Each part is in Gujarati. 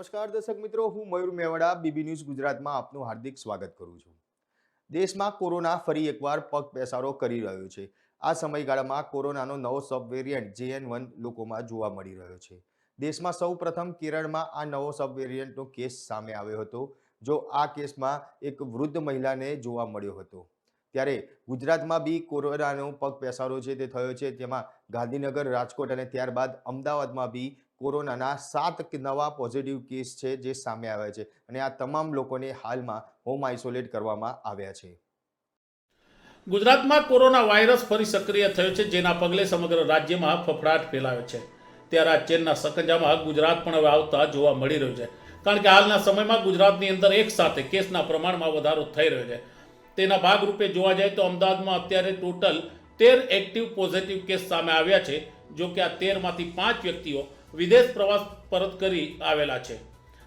નમસ્કાર દર્શક મિત્રો, હું મયુર મેવાડા બીબી ન્યૂઝ ગુજરાતમાં આપનું હાર્દિક સ્વાગત કરું છું. દેશમાં કોરોના ફરી એકવાર પગ પેસારો કરી રહ્યો છે. આ સમયગાળામાં કોરોનાનો નવો સબ વેરિયન્ટ જેએન વન લોકોમાં જોવા મળી રહ્યો છે. દેશમાં સૌપ્રથમ કેરળમાં આ નવો સબ વેરિયન્ટનો કેસ સામે આવ્યો હતો. જો આ કેસમાં એક વૃદ્ધ મહિલાને જોવા મળ્યો હતો. ત્યારે ગુજરાતમાં બી કોરોનાનો પગ પેસારો છે તે થયો છે, તેમાં ગાંધીનગર, રાજકોટ અને ત્યારબાદ અમદાવાદમાં બી કોરોનાના સાત નવા પોઝિટિવ કેસ છે જે સામે આવ્યા છે અને આ તમામ લોકોને હાલમાં હોમ આઇસોલેટ કરવામાં આવ્યા છે. ગુજરાતમાં કોરોના વાયરસ ફરી સક્રિય થયો છે, જેના પગલે સમગ્ર રાજ્યમાં ફફડાટ ફેલાયો છે. ત્યારે આ ચેનના સકંજામાં ગુજરાત પણ હવે આવતા જોવા મળી રહ્યું છે. કારણ કે હાલના સમયમાં ગુજરાતની અંદર એક સાથે કેસના પ્રમાણમાં વધારો થઈ રહ્યો છે. તેના ભાગરૂપે જોવા જાય તો અમદાવાદમાં અત્યારે ટોટલ તેર એક્ટિવ પોઝિટિવ કેસ સામે આવ્યા છે જો કે આ તેરમાંથી પાંચ વ્યક્તિઓ વિદેશ પ્રવાસ પરત કરી આવેલા છે.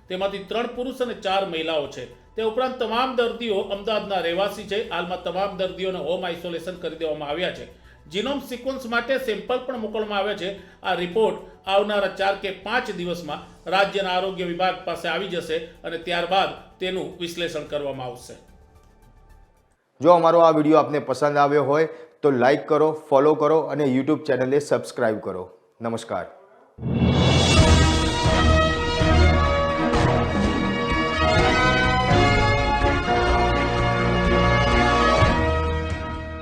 તેમાંથી ત્રણ પુરુષ અને ચાર મહિલાઓ છે. તે ઉપરાંત તમામ દર્દીઓ અમદાવાદના રહેવાસી છે. હાલમાં તમામ દર્દીઓને હોમ આઇસોલેશન કરી દેવામાં આવ્યા છે. જીનોમ સિક્વન્સ માટે સેમ્પલ પણ મોકલવામાં આવ્યા છે. આ રિપોર્ટ આવનારા ચાર કે પાંચ દિવસમાં રાજ્યના આરોગ્ય વિભાગ પાસે આવી જશે અને ત્યારબાદ તેનું વિશ્લેષણ કરવામાં આવશે. જો અમારો આ વીડિયો આપને પસંદ આવ્યો હોય તો લાઈક કરો, ફોલો કરો અને યુટ્યુબ ચેનલને સબસ્ક્રાઈબ કરો. નમસ્કાર.